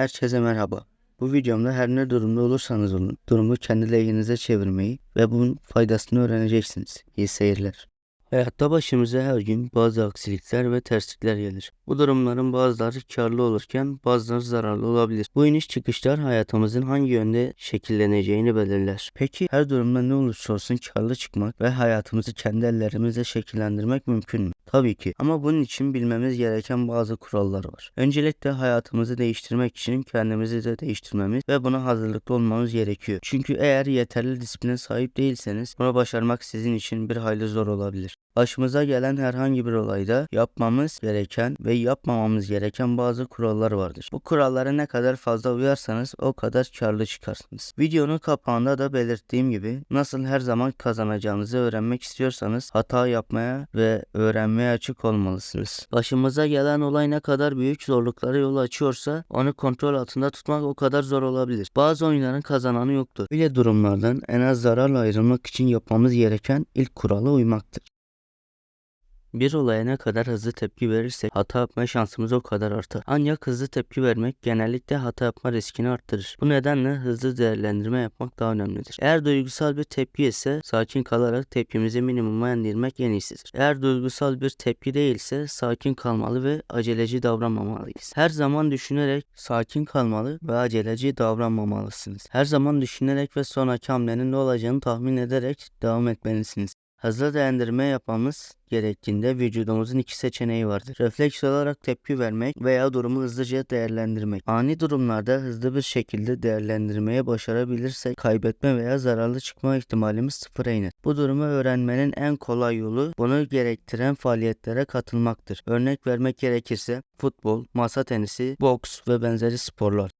Herkese merhaba. Bu videomda her ne durumda olursanız olun, durumu kendi lehinize çevirmeyi ve bunun faydasını öğreneceksiniz. İyi seyirler. Hayatta başımıza her gün bazı aksilikler ve terslikler gelir. Bu durumların bazıları karlı olurken bazıları zararlı olabilir. Bu iniş çıkışlar hayatımızın hangi yönde şekilleneceğini belirler. Peki her durumda ne olursa olsun karlı çıkmak ve hayatımızı kendi ellerimizle şekillendirmek mümkün mü? Tabii ki ama bunun için bilmemiz gereken bazı kurallar var. Öncelikle hayatımızı değiştirmek için kendimizi de değiştirmemiz ve buna hazırlıklı olmamız gerekiyor. Çünkü eğer yeterli disipline sahip değilseniz bunu başarmak sizin için bir hayli zor olabilir. Başımıza gelen herhangi bir olayda yapmamız gereken ve yapmamamız gereken bazı kurallar vardır. Bu kurallara ne kadar fazla uyarsanız o kadar karlı çıkarsınız. Videonun kapağında da belirttiğim gibi nasıl her zaman kazanacağınızı öğrenmek istiyorsanız hata yapmaya ve öğrenmeye açık olmalısınız. Başımıza gelen olay ne kadar büyük zorluklara yol açıyorsa onu kontrol altında tutmak o kadar zor olabilir. Bazı oyunların kazananı yoktur. Böyle durumlardan en az zararla ayrılmak için yapmamız gereken ilk kurala uymaktır. Bir olaya ne kadar hızlı tepki verirsek hata yapma şansımız o kadar artar. Ancak hızlı tepki vermek genellikle hata yapma riskini arttırır. Bu nedenle hızlı değerlendirme yapmak daha önemlidir. Eğer duygusal bir tepki ise sakin kalarak tepkimizi minimuma indirmek en iyisidir. Eğer duygusal bir tepki değilse sakin kalmalı ve aceleci davranmamalıyız. Her zaman düşünerek sakin kalmalı ve aceleci davranmamalısınız. Her zaman düşünerek ve sonraki hamlenin ne olacağını tahmin ederek devam etmelisiniz. Hızlı değerlendirme yapmamız gerektiğinde vücudumuzun iki seçeneği vardır. Refleks olarak tepki vermek veya durumu hızlıca değerlendirmek. Ani durumlarda hızlı bir şekilde değerlendirmeye başarabilirsek kaybetme veya zararlı çıkma ihtimalimiz sıfıra iner. Bu durumu öğrenmenin en kolay yolu bunu gerektiren faaliyetlere katılmaktır. Örnek vermek gerekirse futbol, masa tenisi, boks ve benzeri sporlar.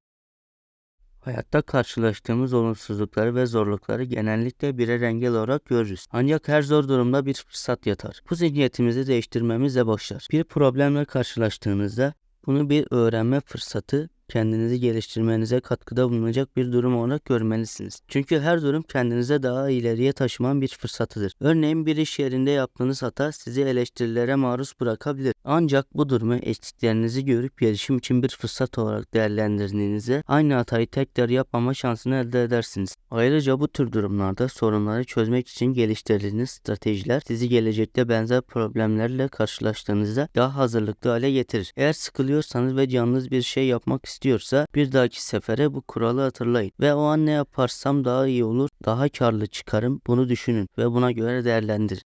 Hayatta karşılaştığımız olumsuzlukları ve zorlukları genellikle birer engel olarak görürüz. Ancak her zor durumda bir fırsat yatar. Bu zihniyetimizi değiştirmemizle başlar. Bir problemle karşılaştığınızda bunu bir öğrenme fırsatı kendinizi geliştirmenize katkıda bulunacak bir durum olarak görmelisiniz. Çünkü her durum kendinize daha ileriye taşıman bir fırsatıdır. Örneğin bir iş yerinde yaptığınız hata sizi eleştirilere maruz bırakabilir. Ancak bu durumu eksiklerinizi görüp gelişim için bir fırsat olarak değerlendirdiğinizde aynı hatayı tekrar yapmama şansını elde edersiniz. Ayrıca bu tür durumlarda sorunları çözmek için geliştirdiğiniz stratejiler sizi gelecekte benzer problemlerle karşılaştığınızda daha hazırlıklı hale getirir. Eğer sıkılıyorsanız ve canınız bir şey yapmak istiyorsa bir dahaki sefere bu kuralı hatırlayın ve o an ne yaparsam daha iyi olur, daha karlı çıkarım bunu düşünün ve buna göre değerlendirin.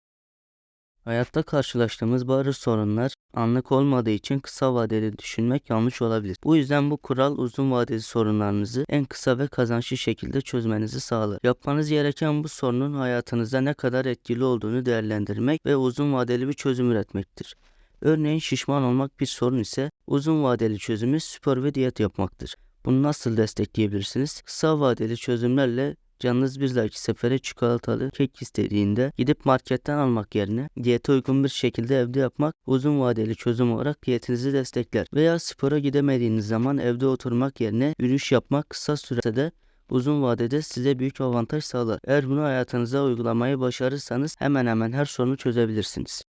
Hayatta karşılaştığımız bazı sorunlar anlık olmadığı için kısa vadeli düşünmek yanlış olabilir. Bu yüzden bu kural uzun vadeli sorunlarınızı en kısa ve kazançlı şekilde çözmenizi sağlar. Yapmanız gereken bu sorunun hayatınızda ne kadar etkili olduğunu değerlendirmek ve uzun vadeli bir çözüm üretmektir. Örneğin şişman olmak bir sorun ise uzun vadeli çözümü spor ve diyet yapmaktır. Bunu nasıl destekleyebilirsiniz? Kısa vadeli çözümlerle Canınız bir dahaki sefere çikolatalı kek istediğinde gidip marketten almak yerine diyete uygun bir şekilde evde yapmak uzun vadeli çözüm olarak diyetinizi destekler. Veya spora gidemediğiniz zaman evde oturmak yerine yürüyüş yapmak kısa sürede uzun vadede size büyük avantaj sağlar. Eğer bunu hayatınıza uygulamayı başarırsanız hemen hemen her sorunu çözebilirsiniz.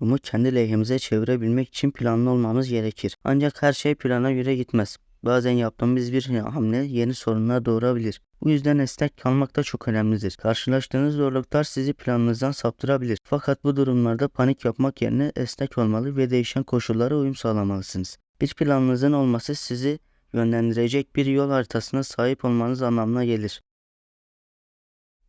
Bunu kendi lehimize çevirebilmek için planlı olmamız gerekir. Ancak her şey plana göre gitmez. Bazen yaptığımız bir hamle yeni sorunlar doğurabilir. Bu yüzden esnek kalmak da çok önemlidir. Karşılaştığınız zorluklar sizi planınızdan saptırabilir. Fakat bu durumlarda panik yapmak yerine esnek olmalı ve değişen koşullara uyum sağlamalısınız. Bir planınızın olması sizi yönlendirecek bir yol haritasına sahip olmanız anlamına gelir.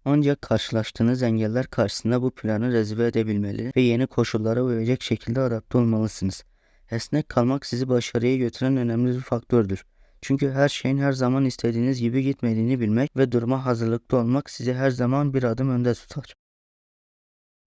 Ancak karşılaştığınız engeller karşısında bu planı rezerve edebilmeli ve yeni koşullara uyacak şekilde adapte olmalısınız. Esnek kalmak sizi başarıya götüren önemli bir faktördür. Çünkü her şeyin her zaman istediğiniz gibi gitmediğini bilmek ve duruma hazırlıklı olmak sizi her zaman bir adım önde tutar.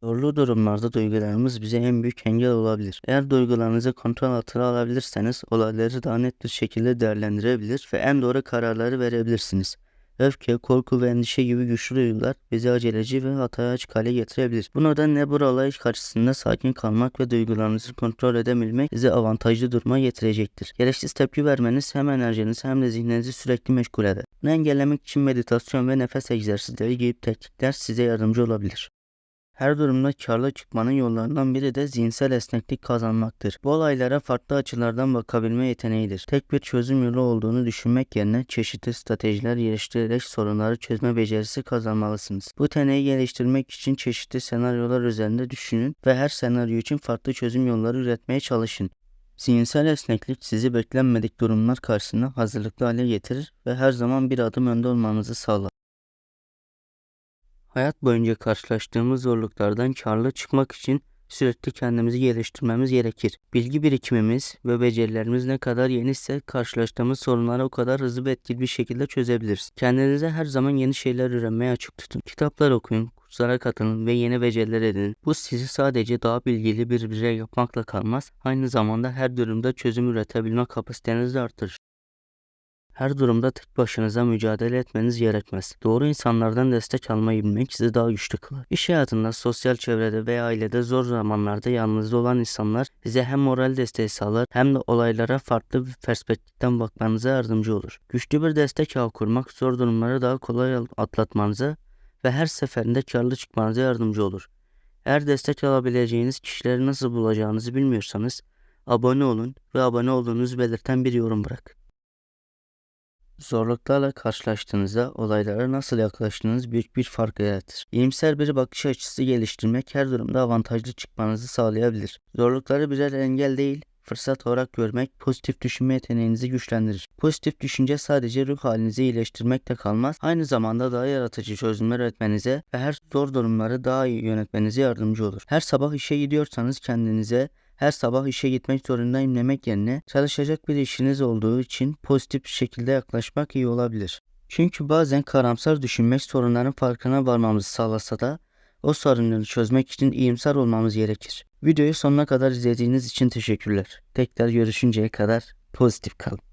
Zorlu durumlarda duygularımız bize en büyük engel olabilir. Eğer duygularınızı kontrol altına alabilirseniz olayları daha net bir şekilde değerlendirebilir ve en doğru kararları verebilirsiniz. Öfke, korku ve endişe gibi güçlü duygular bizi aceleci ve hataya açık hale getirebilir. Bu nedenle bu olay karşısında sakin kalmak ve duygularınızı kontrol edebilmek sizi avantajlı duruma getirecektir. Gereksiz tepki vermeniz hem enerjinizi hem de zihninizi sürekli meşgul eder. Bunu engellemek için meditasyon ve nefes egzersizleri gibi teknikler size yardımcı olabilir. Her durumda karlı çıkmanın yollarından biri de zihinsel esneklik kazanmaktır. Bu olaylara farklı açılardan bakabilme yeteneğidir. Tek bir çözüm yolu olduğunu düşünmek yerine çeşitli stratejiler geliştirerek sorunları çözme becerisi kazanmalısınız. Bu yeteneği geliştirmek için çeşitli senaryolar üzerinde düşünün ve her senaryo için farklı çözüm yolları üretmeye çalışın. Zihinsel esneklik sizi beklenmedik durumlar karşısında hazırlıklı hale getirir ve her zaman bir adım önde olmanızı sağlar. Hayat boyunca karşılaştığımız zorluklardan karlı çıkmak için sürekli kendimizi geliştirmemiz gerekir. Bilgi birikimimiz ve becerilerimiz ne kadar yeniyse karşılaştığımız sorunları o kadar hızlı ve etkili bir şekilde çözebiliriz. Kendinize her zaman yeni şeyler öğrenmeye açık tutun. Kitaplar okuyun, kurslara katılın ve yeni beceriler edinin. Bu sizi sadece daha bilgili bir birey yapmakla kalmaz, aynı zamanda her durumda çözüm üretebilme kapasitenizi artırır. Her durumda tek başınıza mücadele etmeniz gerekmez. Doğru insanlardan destek almayı bilmek sizi daha güçlü kılar. İş hayatında, sosyal çevrede veya ailede zor zamanlarda yalnızda olan insanlar size hem moral desteği sağlar hem de olaylara farklı bir perspektiften bakmanıza yardımcı olur. Güçlü bir destek ağı kurmak zor durumları daha kolay atlatmanıza ve her seferinde karlı çıkmanıza yardımcı olur. Eğer destek alabileceğiniz kişileri nasıl bulacağınızı bilmiyorsanız abone olun ve abone olduğunuzu belirten bir yorum bırakın. Zorluklarla karşılaştığınızda olaylara nasıl yaklaştığınız büyük bir fark yaratır. İyimser bir bakış açısı geliştirmek her durumda avantajlı çıkmanızı sağlayabilir. Zorlukları birer engel değil, fırsat olarak görmek pozitif düşünme yeteneğinizi güçlendirir. Pozitif düşünce sadece ruh halinizi iyileştirmekle kalmaz, aynı zamanda daha yaratıcı çözümler üretmenize ve her zor durumları daha iyi yönetmenize yardımcı olur. Her sabah işe gidiyorsanız kendinize her sabah işe gitmek zorundayım demek yerine çalışacak bir işiniz olduğu için pozitif şekilde yaklaşmak iyi olabilir. Çünkü bazen karamsar düşünmek sorunların farkına varmamızı sağlasa da o sorunları çözmek için iyimser olmamız gerekir. Videoyu sonuna kadar izlediğiniz için teşekkürler. Tekrar görüşünceye kadar pozitif kalın.